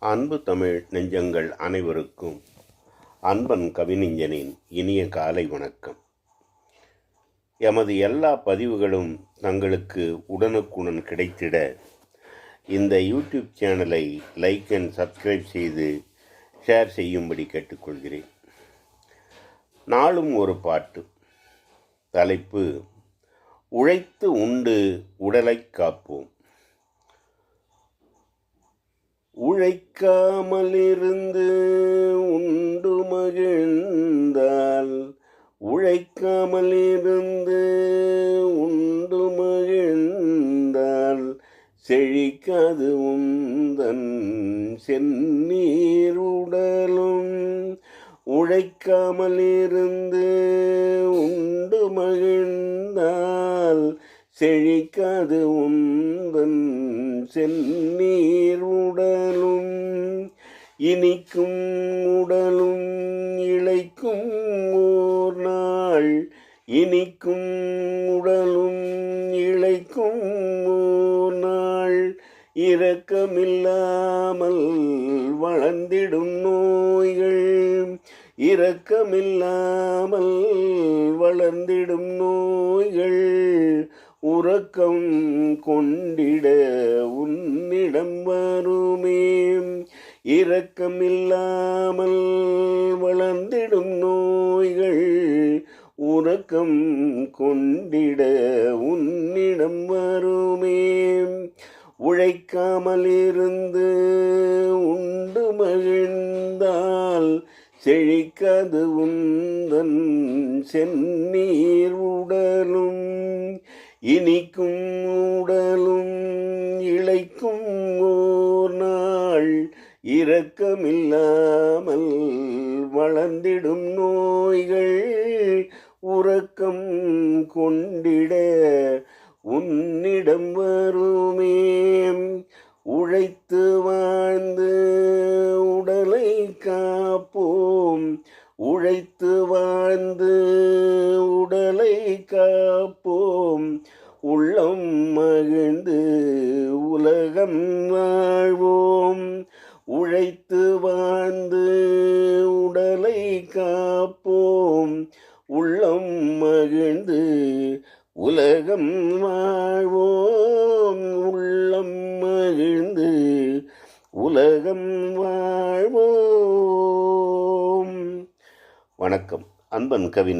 அன்பு தமிழ் நெஞ்சங்கள் அனைவருக்கும் அன்பன் கவிஞனின் இனிய காலை வணக்கம். எமது எல்லா பதிவுகளும் தங்களுக்கு உடனுக்குடன் கிடைத்திட இந்த யூடியூப் சேனலை லைக் அண்ட் சப்ஸ்கிரைப் செய்து ஷேர் செய்யும்படி கேட்டுக்கொள்கிறேன். நாளும் ஒரு பாட்டு. தலைப்பு உழைத்து உண்டு உடலை காப்போம். உழைக்காமல் இருந்து உண்டு மகிழ்ந்தால் உழைக்காமல் இருந்து உண்டு மகிழ்ந்தால் செழிக்காது உந்தன் செந்நீர் உடலும். உழைக்காமல் இருந்து உண்டு மகிழ்ந்தால் செழிக்காது உந்தன் செந்நீர் உடலும் இனிக்கும் உடலும் இழைக்கும் ஓர் நாள். இனிக்கும் உடலும் இழைக்கும் ஓர் நாள். இரக்கமில்லாமல் வளர்ந்திடும் நோய்கள். இரக்கமில்லாமல் வளர்ந்திடும் நோய்கள். உறக்கம் கொண்டிட உன்னிடம் வருமே. இரக்கமில்லாமல் வளர்ந்திடும் நோய்கள் உறக்கம் கொண்டிட உன்னிடம் வருமே. உழைக்காமல் இருந்து உண்டு மகிழ்ந்தால் செழிக்காது உந்தன் செந்நீர் உடலும். இனிக்கும் உடலும் இழைக்கும் ஓர் நாள் இரக்கமில்லாமல் வளர்ந்திடும் நோய்கள் உறக்கம் கொண்டிட உன்னிடம் வருமே. உழைத்து வாழ்ந்து உடலை காப்போம். உழைத்து வாழ்ந்து உடலை காப்போம். உள்ளம் மகிழ்ந்து உலகம் வாழ்வோம். உழைத்து வாழ்ந்து உடலை காப்போம். உள்ளம் மகிழ்ந்து உலகம் வாழ்வோம். உள்ளம் மகிழ்ந்து உலகம் வாழ்வோம். வணக்கம். அன்பன் கவின்